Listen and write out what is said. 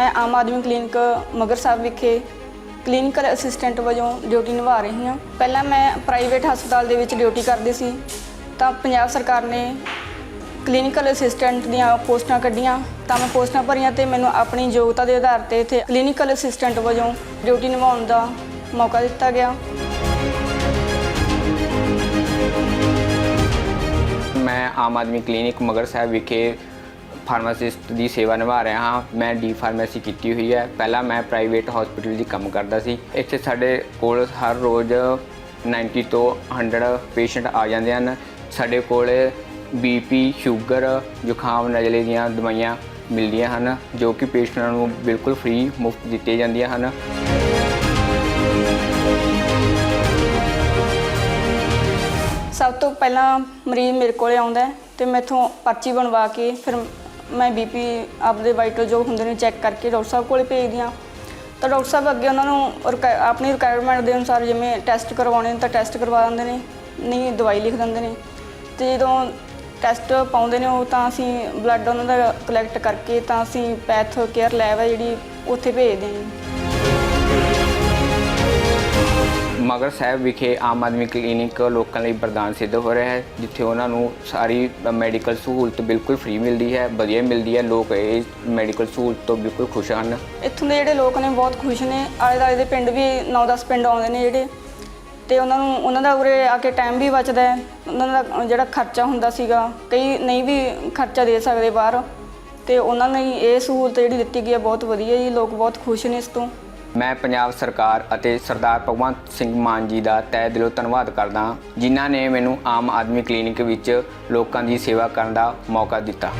ਮੈਂ ਆਮ ਆਦਮੀ ਕਲੀਨਿਕ ਮਗਰ ਸਾਹਿਬ ਵਿਖੇ ਕਲੀਨਿਕਲ ਅਸਿਸਟੈਂਟ ਵਜੋਂ ਡਿਊਟੀ ਨਿਭਾ ਰਹੀ ਹਾਂ। ਪਹਿਲਾਂ ਮੈਂ ਪ੍ਰਾਈਵੇਟ ਹਸਪਤਾਲ ਦੇ ਵਿੱਚ ਡਿਊਟੀ ਕਰਦੀ ਸੀ, ਤਾਂ ਪੰਜਾਬ ਸਰਕਾਰ ਨੇ ਕਲੀਨਿਕਲ ਅਸਿਸਟੈਂਟ ਦੀਆਂ ਪੋਸਟਾਂ ਕੱਢੀਆਂ। ਤਾਂ ਮੈਂ ਪੋਸਟਾਂ ਭਰੀਆਂ ਤੇ ਮੈਨੂੰ ਆਪਣੀ ਯੋਗਤਾ ਦੇ ਆਧਾਰ ਤੇ ਇੱਥੇ ਕਲੀਨਿਕਲ ਅਸਿਸਟੈਂਟ ਵਜੋਂ ਡਿਊਟੀ ਨਿਭਾਉਣ ਦਾ ਮੌਕਾ ਦਿੱਤਾ ਗਿਆ। ਮੈਂ ਆਮ ਆਦਮੀ ਕਲੀਨਿਕ ਮਗਰ ਸਾਹਿਬ ਵਿਖੇ ਫਾਰਮਾਸਿਸਟ ਦੀ ਸੇਵਾ ਨਿਭਾ ਰਿਹਾ ਹਾਂ। ਮੈਂ ਡੀ ਫਾਰਮੇਸੀ ਕੀਤੀ ਹੋਈ ਹੈ। ਪਹਿਲਾਂ ਮੈਂ ਪ੍ਰਾਈਵੇਟ ਹਸਪੀਟਲ 'ਚ ਕੰਮ ਕਰਦਾ ਸੀ। ਇੱਥੇ ਸਾਡੇ ਕੋਲ ਹਰ ਰੋਜ਼ 90 ਤੋਂ 100 ਪੇਸ਼ੈਂਟ ਆ ਜਾਂਦੇ ਹਨ। ਸਾਡੇ ਕੋਲ ਬੀਪੀ ਸ਼ੂਗਰ ਜ਼ੁਕਾਮ, ਨਜ਼ਲੇ ਦੀਆਂ ਦਵਾਈਆਂ ਮਿਲਦੀਆਂ ਹਨ, ਜੋ ਕਿ ਪੇਸ਼ੈਂਟਾਂ ਨੂੰ ਬਿਲਕੁਲ ਫ੍ਰੀ ਮੁਫਤ ਦਿੱਤੀਆਂ ਜਾਂਦੀਆਂ ਹਨ। ਸਭ ਤੋਂ ਪਹਿਲਾਂ ਮਰੀਜ਼ ਮੇਰੇ ਕੋਲੇ ਆਉਂਦਾ ਹੈ ਤੇ ਮੈਥੋਂ ਪਰਚੀ ਬਣਵਾ ਕੇ ਫਿਰ ਮੈਂ ਬੀਪੀ ਆਪਦੇ ਵਾਈਟਲ ਜੋ ਹੁੰਦੇ ਨੇ ਚੈੱਕ ਕਰਕੇ ਡਾਕਟਰ ਸਾਹਿਬ ਕੋਲੇ ਭੇਜਦੀ ਹਾਂ ਤਾਂ ਡਾਕਟਰ ਸਾਹਿਬ ਅੱਗੇ ਉਹਨਾਂ ਨੂੰ ਰਿਕੁਆ- ਆਪਣੀ ਰਿਕੁਆਇਰਮੈਂਟ ਦੇ ਅਨੁਸਾਰ ਜਿਵੇਂ ਟੈਸਟ ਕਰਵਾਉਣੇ ਨੇ ਤਾਂ ਟੈਸਟ ਕਰਵਾ ਦਿੰਦੇ ਨੇ, ਨਹੀਂ ਦਵਾਈ ਲਿਖ ਦਿੰਦੇ ਨੇ ਤੇ ਜਦੋਂ ਟੈਸਟ ਪਾਉਂਦੇ ਨੇ ਉਹ ਤਾਂ ਅਸੀਂ ਬਲੱਡ ਉਹਨਾਂ ਦਾ ਕਲੈਕਟ ਕਰਕੇ ਤਾਂ ਅਸੀਂ ਪੈਥ ਕੇਅਰ ਲੈਬ ਹੈ ਜਿਹੜੀ ਉੱਥੇ ਭੇਜਦੇ ਹਾਂ ਜੀ। ਮਗਰ ਸਾਹਿਬ ਵਿਖੇ ਆਮ ਆਦਮੀ ਕਲੀਨਿਕ ਲੋਕਾਂ ਲਈ ਵਰਦਾਨ ਸਿੱਧ ਹੋ ਰਿਹਾ ਹੈ, ਜਿੱਥੇ ਉਹਨਾਂ ਨੂੰ ਸਾਰੀ ਮੈਡੀਕਲ ਸਹੂਲਤ ਬਿਲਕੁਲ ਫ੍ਰੀ ਮਿਲਦੀ ਹੈ, ਵਧੀਆ ਮਿਲਦੀ ਹੈ, ਲੋਕ ਇਹ ਮੈਡੀਕਲ ਸਹੂਲਤ ਤੋਂ ਬਿਲਕੁਲ ਖੁਸ਼ ਹਨ। ਇੱਥੋਂ ਦੇ ਜਿਹੜੇ ਲੋਕ ਨੇ ਬਹੁਤ ਖੁਸ਼ ਨੇ, ਆਲੇ ਦੁਆਲੇ ਦੇ ਪਿੰਡ ਵੀ 9-10 ਪਿੰਡ ਆਉਂਦੇ ਨੇ ਜਿਹੜੇ, ਤੇ ਉਹਨਾਂ ਨੂੰ, ਉਹਨਾਂ ਦਾ ਉਰੇ ਆ ਕੇ ਟਾਈਮ ਵੀ ਬਚਦਾ ਹੈ, ਉਹਨਾਂ ਦਾ ਜਿਹੜਾ ਖਰਚਾ ਹੁੰਦਾ ਸੀਗਾ, ਕਈ ਨਹੀਂ ਵੀ ਖਰਚਾ ਦੇ ਸਕਦੇ ਬਾਹਰ, ਤੇ ਉਹਨਾਂ ਨੇ ਇਹ ਸਹੂਲਤ ਜਿਹੜੀ ਦਿੱਤੀ ਗਈ ਹੈ, ਬਹੁਤ ਵਧੀਆ ਜੀ, ਲੋਕ ਬਹੁਤ ਖੁਸ਼ ਨੇ ਇਸ ਤੋਂ। ਮੈਂ ਪੰਜਾਬ ਸਰਕਾਰ ਅਤੇ ਸਰਦਾਰ ਭਗਵੰਤ ਸਿੰਘ ਮਾਨ ਜੀ ਦਾ ਤਹਿ ਦਿਲੋਂ ਧੰਨਵਾਦ ਕਰਦਾ ਹਾਂ, ਜਿਨ੍ਹਾਂ ਨੇ ਮੈਨੂੰ ਆਮ ਆਦਮੀ ਕਲੀਨਿਕ ਵਿੱਚ ਲੋਕਾਂ ਦੀ ਸੇਵਾ ਕਰਨ ਦਾ ਮੌਕਾ ਦਿੱਤਾ।